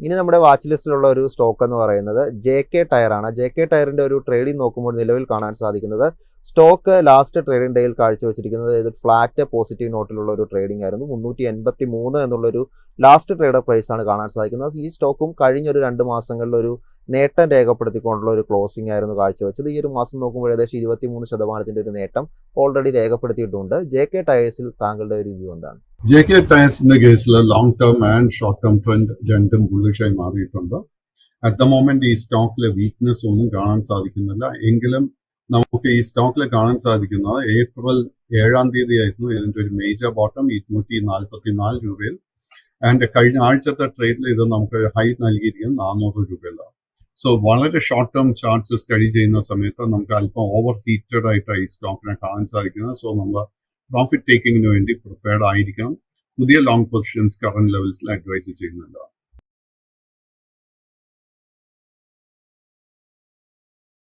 ഇനി നമ്മുടെ വാച്ച് ലിസ്റ്റിലുള്ള ഒരു സ്റ്റോക്ക് എന്ന് പറയുന്നത് ജെ കെ ടയറാണ് ജെ കെ ടയറിന്റെ ഒരു ട്രേഡിംഗ് നോക്കുമ്പോൾ നിലവിൽ കാണാൻ സാധിക്കുന്നത് സ്റ്റോക്ക് ലാസ്റ്റ് ട്രേഡിംഗ് ഡേയിൽ കാഴ്ചവെച്ചിരിക്കുന്നത് ഇത് ഫ്ലാറ്റ് പോസിറ്റീവ് നോട്ടിലുള്ള ഒരു ട്രേഡിംഗ് ആയിരുന്നു. മുന്നൂറ്റി എൺപത്തി മൂന്ന് എന്നുള്ളൊരു ലാസ്റ്റ് ട്രേഡർ പ്രൈസ് ആണ് കാണാൻ സാധിക്കുന്നത്. ഈ സ്റ്റോക്കും കഴിഞ്ഞ ഒരു രണ്ട് മാസങ്ങളിലൊരു നേട്ടം രേഖപ്പെടുത്തിക്കൊണ്ടുള്ള ഒരു ക്ലോസിംഗ് ആയിരുന്നു കാഴ്ചവെച്ചത്. ഈ ഒരു മാസം നോക്കുമ്പോൾ ഏകദേശം ഇരുപത്തി മൂന്ന് ശതമാനത്തിന്റെ ഒരു നേട്ടം ഓൾറെഡി രേഖപ്പെടുത്തിയിട്ടുണ്ട്. ജെ കെ ടയേഴ്സിൽ താങ്കളുടെ ഒരു വ്യൂ എന്താണ്? ജെ കെ ടയർസിന്റെ കേസിൽ long term and short term trend രണ്ടും ബുള്ളിഷായി മാറിയിട്ടുണ്ട്. അറ്റ് ദ മൊമെന്റ് ഈ സ്റ്റോക്കിലെ വീക്ക്നെസ് ഒന്നും കാണാൻ സാധിക്കുന്നില്ല. എങ്കിലും നമുക്ക് ഈ സ്റ്റോക്കിൽ കാണാൻ സാധിക്കുന്നത് ഏപ്രിൽ ഏഴാം തീയതി ആയിരുന്നു ഇതിന്റെ ഒരു മേജർ ബോട്ടം ഇരുന്നൂറ്റി നാൽപ്പത്തി നാല് രൂപയിൽ. ആൻഡ് കഴിഞ്ഞ ആഴ്ചത്തെ ട്രേഡിൽ ഇത് നമുക്ക് ഹൈ നൽകിയിരിക്കുന്നത് നാനൂറ് രൂപയിലാണ് സോ വളരെ ഷോർട്ട് ടേം ചാർട്ട്സ് സ്റ്റഡി ചെയ്യുന്ന സമയത്ത് നമുക്ക് അല്പം ഓവർ ഹീറ്റഡ് ആയിട്ട് ഈ സ്റ്റോക്കിനെ കാണാൻ സാധിക്കുന്നത്. സോ നമ്മൾ പ്രോഫിറ്റ് ടേക്കിങ്ങിന് വേണ്ടി പ്രിപ്പയർഡ് ആയിരിക്കണം. പുതിയ ലോങ് പൊസിഷൻസ് കറന്റ് ലെവൽസിൽ അഡ്വൈസ് ചെയ്യുന്നുണ്ട്?